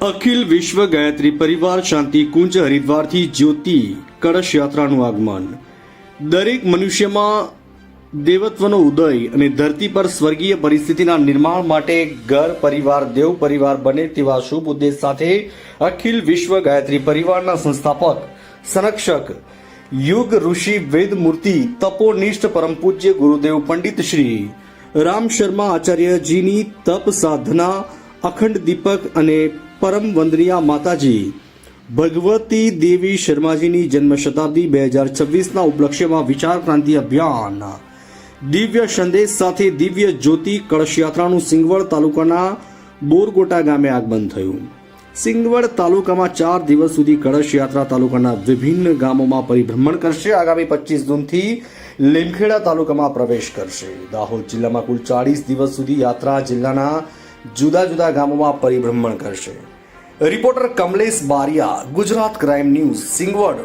અખિલ વિશ્વ ગાયત્રી પરિવાર શાંતિ કુંજ હરિદ્વારથી જ્યોતિ કળશ યાત્રાનું આગમન. દરેક મનુષ્યમાં દેવત્વનો ઉદય અને ધરતી પર સ્વર્ગીય પરિસ્થિતિના નિર્માણ માટે ઘર પરિવાર, દેવ પરિવાર બને તેવા શુભ ઉદ્દેશ સાથે અખિલ વિશ્વ ગાયત્રી પરિવારના સંસ્થાપક, સંરક્ષક, યુગ ઋષિ, વેદ મૂર્તિ, તપોનિષ્ઠ પરમ પૂજ્ય ગુરુદેવ પંડિત શ્રી રામ શર્મા આચાર્યજીની તપ સાધના, અખંડ દીપક અને પરમ વંદનીય માતાજી, ભગવતી દેવી શર્માજીની જન્મ શતાબ્દી બે હજાર છવ્વીસના ઉપલક્ષ્યમાં વિચાર ક્રાંતિ અભિયાન. દિવ્ય સંદેશ સાથે દિવ્ય જ્યોતિ કળશ યાત્રાનું સિંગવડ તાલુકાના બોરગોટા ગામે આગમન થયું. સિંગવડ તાલુકામાં ચાર દિવસ સુધી કળશ યાત્રા તાલુકાના વિભિન્ન ગામોમાં પરિભ્રમણ કરશે. આગામી પચીસ જૂનથી લીમખેડા તાલુકામાં પ્રવેશ કરશે. દાહોદ જિલ્લામાં કુલ ચાળીસ દિવસ સુધી યાત્રા જિલ્લાના જુદા જુદા ગામોમાં પરિભ્રમણ કરશે. Reporter Kamlesh Bariya Gujarat crime news Singvad.